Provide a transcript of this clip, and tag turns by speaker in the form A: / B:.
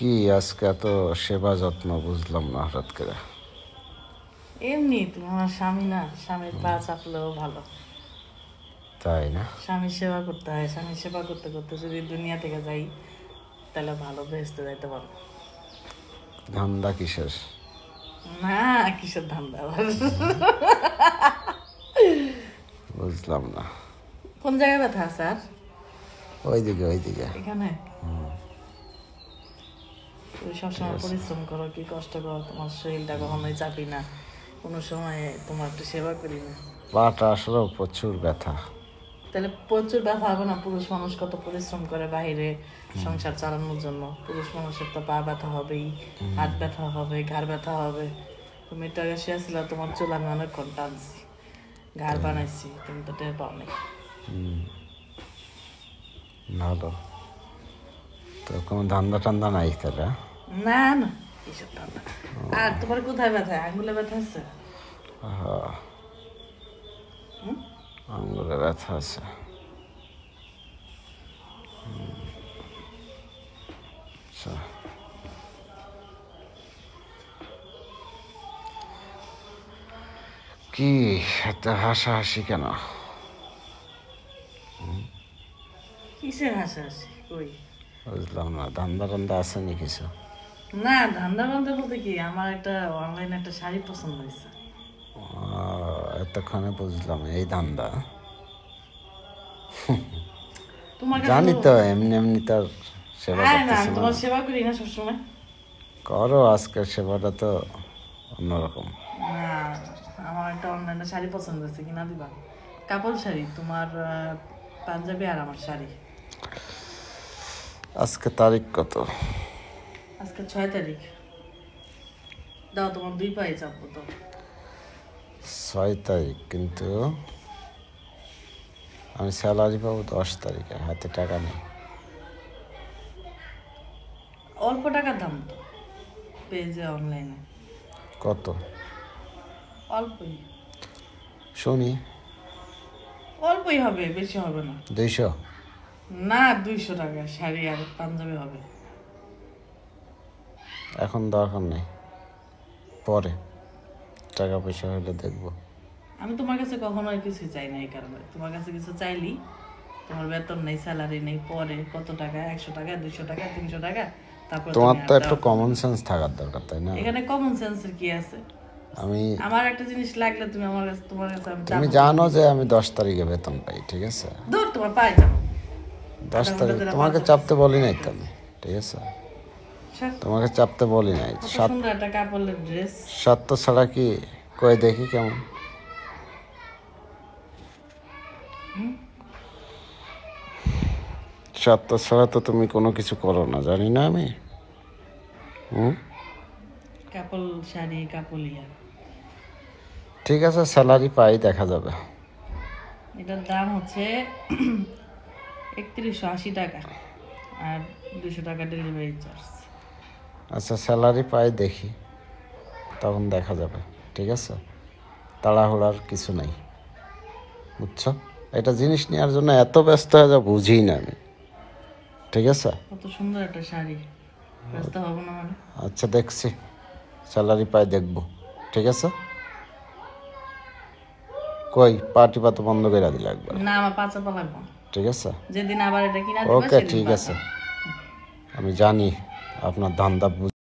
A: কি আজকে এত সেবা যত্ন বুঝলাম না হঠাৎ করে?
B: এমনি তুমি আমার স্বামী না স্বামীর পা চাপলেও ভালো।
A: তাই না?
B: স্বামীর সেবা করতে হয় স্বামীর সেবা করতে করতে যদি দুনিয়া থেকে যাই তাহলে ভালো বেসতে যাইতে পারব।
A: ধান্দা কিসের?
B: না কিসের ধান্দা?
A: বুঝলাম না।
B: কোন জায়গায় ব্যথা স্যার
A: ওইদিকে ওইদিকে।
B: এখানে? তুমি সবসময় পরিশ্রম করো কি কষ্ট করো তোমার শরীরটা কখনোই চাপি না। কোনো সময় তোমার একটু সেবা করি না।
A: পাটা আসলেও প্রচুর ব্যথা।
B: তাহলে প্রচুর ব্যথা হবে না? পুরুষ মানুষ কত পরিশ্রম করে বাইরে সংসার চালানোর জন্য। পুরুষ মানুষের তো পা ব্যথা হবেই হাত ব্যথা হবে ঘাড় ব্যথা হবে। তুমি একটু আগে শুয়েছিল তোমার চুল আমি অনেকক্ষণ টানছি ঘাড় বানাইছি তুমি তো টের পাও নাই
A: ভালো। তো কোনো ধান্দা টান্দা নাই তাহলে হ্যাঁ?
B: না না এসব আর তোমার কোথায় ব্যথা? আঙ্গুলে ব্যথা আছে?
A: আহা। আঙ্গুলে ব্যথা আছে। আচ্ছা। কি এত হাসাহাসি কেন?
B: কিসের হাসাহাসি? কই?
A: বুঝলাম না। ধান্দা টান্দা আছে নি কিছু?
B: না ধান্দা বলতে কি আমার একটা অনলাইনে একটা শাড়ি পছন্দ হয়েছে।
A: এতক্ষণে বুঝলাম এই ধান্দা। জানি তো এমনি এমনি তার সেবা করতেছি
B: তোমার সেবা করি না সবসময়।
A: করো আজকের সেবাটা তো অন্যরকম।
B: না আমার একটা অনলাইনে শাড়ি পছন্দ হয়েছে কিনা দিবা? কাপড় শাড়ি তোমার পাঞ্জাবি আর আমার শাড়ি।
A: আজকে তারিখ কত?
B: আজকে ছয় তারিখ। দাও তোমার দুই পায়ে চাপবো তো
A: ছয় তারিখ কিন্তু আমি স্যালারি পাবো দশ তারিখে হাতে টাকা নেই।
B: অল্প টাকার দাম তো পেজে অনলাইনে
A: কত?
B: অল্পই।
A: শুনি।
B: অল্পই হবে বেশি হবে না।
A: দুইশো?
B: না দুইশো টাকা শাড়ি আর পাঞ্জাবি হবে।
A: এখন দরকার নেই। পরে টাকা পয়সা হলে দেখব।
B: আমি তোমার কাছে কখনো কিছু চাই না এই কারণে। তোমার কাছে কিছু চাইলি তোমার বেতন নেই স্যালারি নেই পরে কত টাকা? একশো টাকা দুইশো টাকা তিনশো টাকা তারপর
A: তোমার তো একটু কমন সেন্স থাকার দরকার তাই না?
B: এখানে কমন সেন্সের কি আছে?
A: আমি
B: আমার একটা জিনিস লাগলে তুমি আমার কাছে তোমার কাছে আমি
A: তুমি জানো যে আমি দশ তারিখে বেতন পাই ঠিক আছে?
B: দূর তোমার পায়ে যাব।
A: দশ তারিখ তোমাকে চাপতে বলি নাই তো আমি ঠিক আছে? তোমাকে চাপতে বলি নাই। সত্য ছাড়া কি কই দেখি কেমন? সত্য ছাড়া তো তুমি কোনো কিছু করো না জানি না আমি।
B: শাড়ি
A: ঠিক আছে স্যালারি পাই দেখা যাবে।
B: এটার দাম হচ্ছে একত্রিশশো আশি টাকা। আর দুশো টাকা ডেলিভারি চার্জ
A: আচ্ছা স্যালারি পাই দেখি। তখন দেখা যাবে ঠিক আছে? তাড়াহুড়ার কিছু নাই বুঝছ? এটা জিনিস নেওয়ার জন্য এত ব্যস্ত হয়ে যা বুঝি না আমি ঠিক আছে?
B: কত সুন্দর একটা শাড়ি ব্যস্ত হব না মানে।
A: আচ্ছা দেখছি স্যালারি পাই দেখব ঠিক আছে? কই পার্টি পাতা বন্ধ করে দিলে একবার।
B: না আমার পাঁচা পা লাগবো।
A: ঠিক আছে?
B: যেদিন আবার এটা কিনা
A: ওকে ঠিক আছে। আমি জানি। আপনার ধান্দা